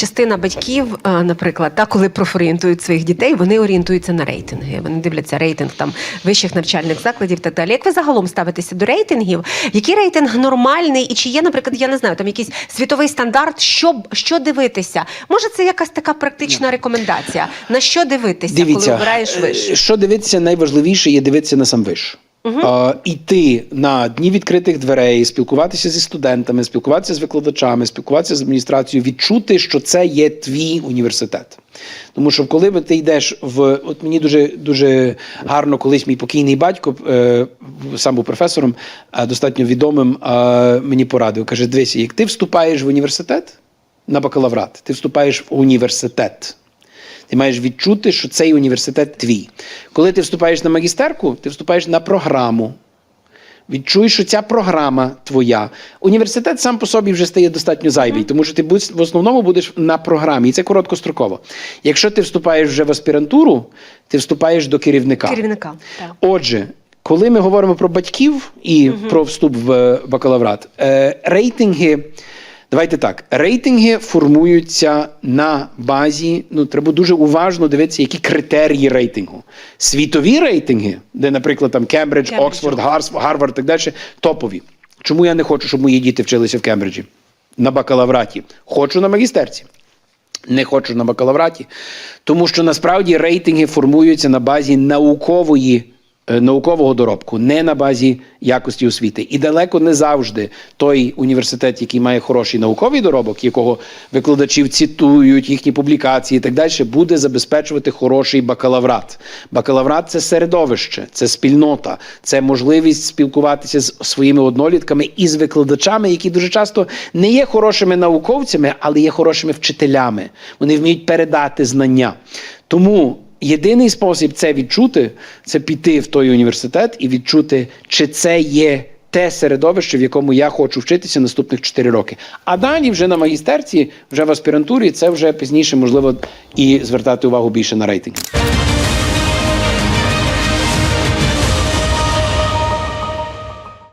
частина батьків, е, наприклад, та коли профорієнтують своїх дітей, вони орієнтуються на рейтинги. Вони дивляться рейтинг там вищих навчальних закладів і так далі. Як ви загалом ставитеся до рейтингів? Який рейтинг нормальний, і чи є, наприклад, я не знаю, там якийсь світовий стандарт, що, що дивитися? Може, це якась така практична рекомендація? На що дивитися, коли обираєш е, виш? Що дивитися, найважливіше є дивитися на сам виш. Е, Іти на дні відкритих дверей, спілкуватися зі студентами, спілкуватися з викладачами, спілкуватися з адміністрацією, відчути, що це є твій університет. Тому що коли ти йдеш в от мені дуже дуже гарно, колись мій покійний батько е, сам був професором, е, достатньо відомим, е, мені порадив. каже: дивися, як ти вступаєш в університет на бакалаврат, ти вступаєш в університет. Ти маєш відчути, що цей університет твій. Коли ти вступаєш на магістерку, ти вступаєш на програму. Відчуй, що ця програма твоя. Університет сам по собі вже стає достатньо зайвий, тому що ти в основному будеш на програмі, і це короткостроково. Якщо ти вступаєш вже в аспірантуру, ти вступаєш до керівника. Керівника. Так. Отже, коли ми говоримо про батьків і про вступ в е, бакалаврат, е, рейтинги. Давайте так, рейтинги формуються на базі. Ну, треба дуже уважно дивитися, які критерії рейтингу. Світові рейтинги, де, наприклад, там Кембридж, Оксфорд, Гарвард, так далі, топові. Чому я не хочу, щоб мої діти вчилися в Кембриджі? На бакалавраті. Хочу на магістерці. Не хочу на бакалавраті, тому що насправді рейтинги формуються на базі наукової. Е, Наукового доробку, не на базі якості освіти. І далеко не завжди той університет, який має хороший науковий доробок, якого викладачів цитують, їхні публікації і так далі, буде забезпечувати хороший бакалаврат. Бакалаврат це середовище, це спільнота, це можливість спілкуватися з своїми однолітками і з викладачами, які дуже часто не є хорошими науковцями, але є хорошими вчителями. Вони вміють передати знання. Тому єдиний спосіб це відчути це піти в той університет і відчути, чи це є. Те середовище, в якому я хочу вчитися наступних 4 роки. А далі вже на магістерці, вже в аспірантурі, це вже пізніше можливо і звертати увагу більше на рейтинг.